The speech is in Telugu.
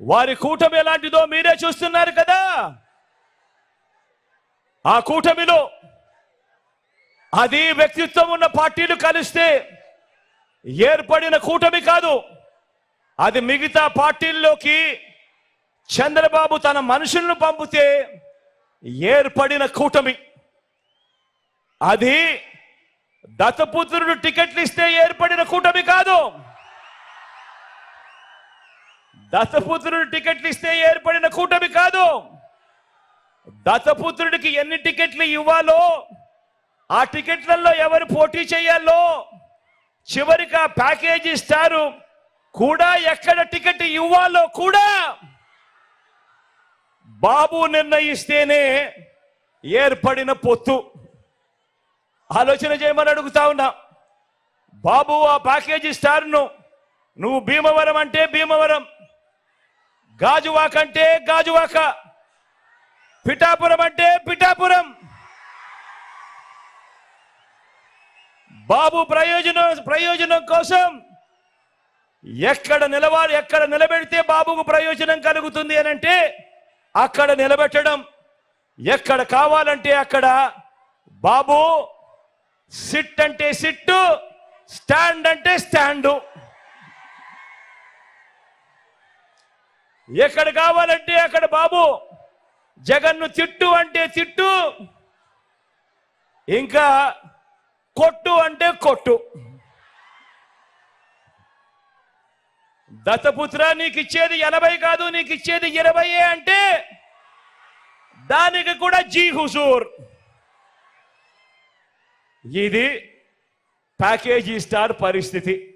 వారి కూటమి ఎలాంటిదో మీరే చూస్తున్నారు కదా. ఆ కూటమిలో అది వ్యక్తిత్వం ఉన్న పార్టీలు కలిస్తే ఏర్పడిన కూటమి కాదు. అది మిగతా పార్టీల్లోకి చంద్రబాబు తన మనుషులను పంపితే ఏర్పడిన కూటమి. అది దత్తపుత్రుడు టికెట్లు ఇస్తే ఏర్పడిన కూటమి కాదు. దత్తపుత్రుడు టికెట్లు ఇస్తే ఏర్పడిన కూటమి కాదు. దత్తపుత్రుడికి ఎన్ని టికెట్లు ఇవ్వాలో ఆ టికెట్లలో ఎవరు పోటీ చేయాలో చివరికి ఆ ప్యాకేజీ ఇస్తారు. కూడా ఎక్కడ టికెట్ ఇవ్వాలో కూడా బాబు నిర్ణయిస్తేనే ఏర్పడిన పొత్తు. ఆలోచన చేయమని అడుగుతా ఉన్నా. బాబు ఆ ప్యాకేజీ స్టార్ను నువ్వు భీమవరం అంటే భీమవరం. గాజువాక అంటే గాజువాక. పిఠాపురం అంటే పిఠాపురం. బాబు ప్రయోజనం ప్రయోజనం కోసం ఎక్కడ నిలవాలి ఎక్కడ నిలబెడితే బాబుకు ప్రయోజనం కలుగుతుంది అని అంటే అక్కడ నిలబెట్టడం. ఎక్కడ కావాలంటే అక్కడ బాబు సిట్ అంటే సిట్టు స్టాండ్ అంటే స్టాండు. ఎక్కడ కావాలంటే అక్కడ బాబు. జగన్ను తిట్టు అంటే తిట్టు. ఇంకా కొట్టు అంటే కొట్టు. దత్తపుత్ర నీకు ఇచ్చేది ఎనభై కాదు నీకు ఇచ్చేది ఇరవై అంటే దానికి కూడా జీ హుజూర్. ఇది ప్యాకేజీ స్టార్ పరిస్థితి.